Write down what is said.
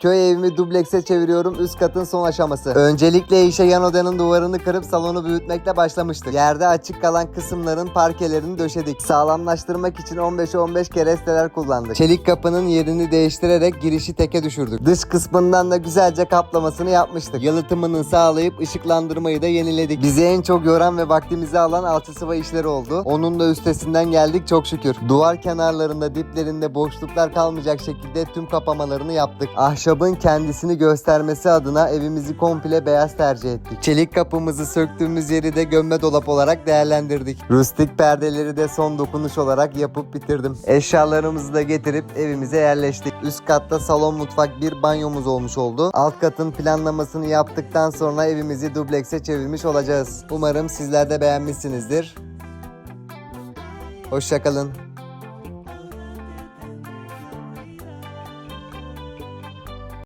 Köy evimi dublekse çeviriyorum üst katın son aşaması. Öncelikle işe yan odanın duvarını kırıp salonu büyütmekle başlamıştık. Yerde açık kalan kısımların parkelerini döşedik. Sağlamlaştırmak için 15'e 15 keresteler kullandık. Çelik kapının yerini değiştirerek girişi teke düşürdük. Dış kısmından da güzelce kaplamasını yapmıştık. Yalıtımını sağlayıp ışıklandırmayı da yeniledik. Bizi en çok yoran ve vaktimizi alan alçı sıva işleri oldu. Onun da üstesinden geldik çok şükür. Duvar kenarlarında diplerinde boşluklar kalmayacak şekilde tüm kapamalarını yaptık. Ahşabın kendisini göstermesi adına evimizi komple beyaz tercih ettik. Çelik kapımızı söktüğümüz yeri de gömme dolap olarak değerlendirdik. Rustik perdeleri de son dokunuş olarak yapıp bitirdim. Eşyalarımızı da getirip evimize yerleştik. Üst katta salon mutfak bir banyomuz olmuş oldu. Alt katın planlamasını yaptıktan sonra evimizi dublekse çevirmiş olacağız. Umarım sizler de beğenmişsinizdir. Hoşçakalın.